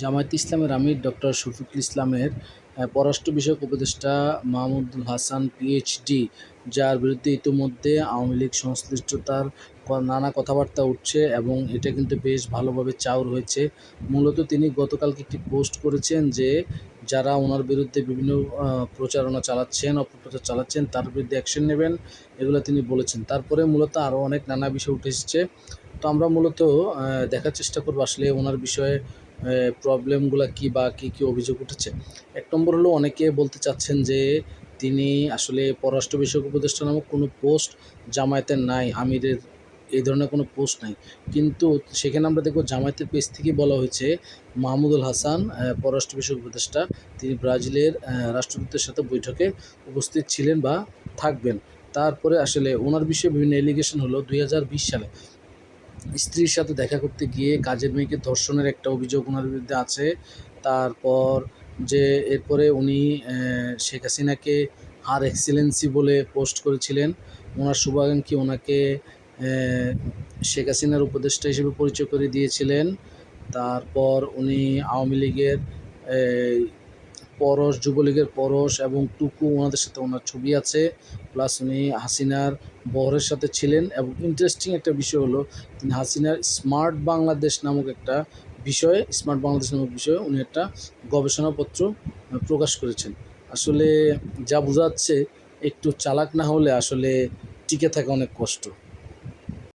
জামায়াতে ইসলামের আমির ডক্টর শফিকুল ইসলামের পররাষ্ট্র বিষয়ক উপদেষ্টা মাহমুদুল হাসান পিএইচডি যার বিরুদ্ধে ইতিমধ্যে আওয়ামী লীগ সংশ্লিষ্টতার নানা কথাবার্তা উঠছে এবং এটা কিন্তু বেশ ভালোভাবে চাউর হয়েছে। মূলত তিনি গতকালকে একটি পোস্ট করেছেন যে, যারা ওনার বিরুদ্ধে বিভিন্ন প্রচারণা চালাচ্ছেন, অপপ্রচার চালাচ্ছেন, তার বিরুদ্ধে অ্যাকশন নেবেন, এগুলো তিনি বলেছেন। তারপরে মূলত আরও অনেক নানা বিষয় উঠে এসেছে। তো আমরা মূলত দেখার চেষ্টা করব আসলে ওনার বিষয়ে প্রবলেমগুলো কী বা কী কী অভিযোগ উঠেছে। এক নম্বর হলো অনেকে বলতে চাচ্ছেন যে তিনি আসলে পররাষ্ট্র বিষয়ক উপদেষ্টা নামক কোনো পোস্ট জামায়াতের নাই, আমিরের এই ধরনের কোনো পোস্ট নাই। কিন্তু সেখানে আমরা দেখব জামায়াতের পেজ থেকেই বলা হয়েছে, মাহমুদুল হাসান পররাষ্ট্র বিষয়ক উপদেষ্টা, তিনি ব্রাজিলের রাষ্ট্রদূতের সাথে বৈঠকে উপস্থিত ছিলেন বা থাকবেন। তারপরে আসলে ওনার বিষয়ে বিভিন্ন এলিগেশন হলো দুই হাজার বিশ সালে। স্ত্রীর সাথে দেখা করতে গিয়ে কাজের মেয়েকে ধর্ষণের একটা অভিযোগ ওনার বিরুদ্ধে আছে। তারপর যে এরপরে উনি শেখ হাসিনাকে হার এক্সিলেন্সি বলে পোস্ট করেছিলেন। ওনার শুভাকাঙ্ক্ষী ওনাকে শেখ হাসিনার উপদেষ্টা হিসেবে পরিচয় করে দিয়েছিলেন। তারপর উনি আওয়ামী লীগের পরশ, যুবলীগের পরশ এবং টুকু ওনাদের সাথে ওনার ছবি আছে। প্লাস উনি হাসিনার বহরের সাথে ছিলেন এবং ইন্টারেস্টিং একটা বিষয় হলো, তিনি হাসিনার স্মার্ট বাংলাদেশ নামক একটা বিষয়ে, স্মার্ট বাংলাদেশ নামক বিষয়ে উনি একটা গবেষণাপত্র প্রকাশ করেছেন। আসলে যা বোঝা যাচ্ছে, একটু চালাক না হলে আসলে টিকে থাকা অনেক কষ্ট।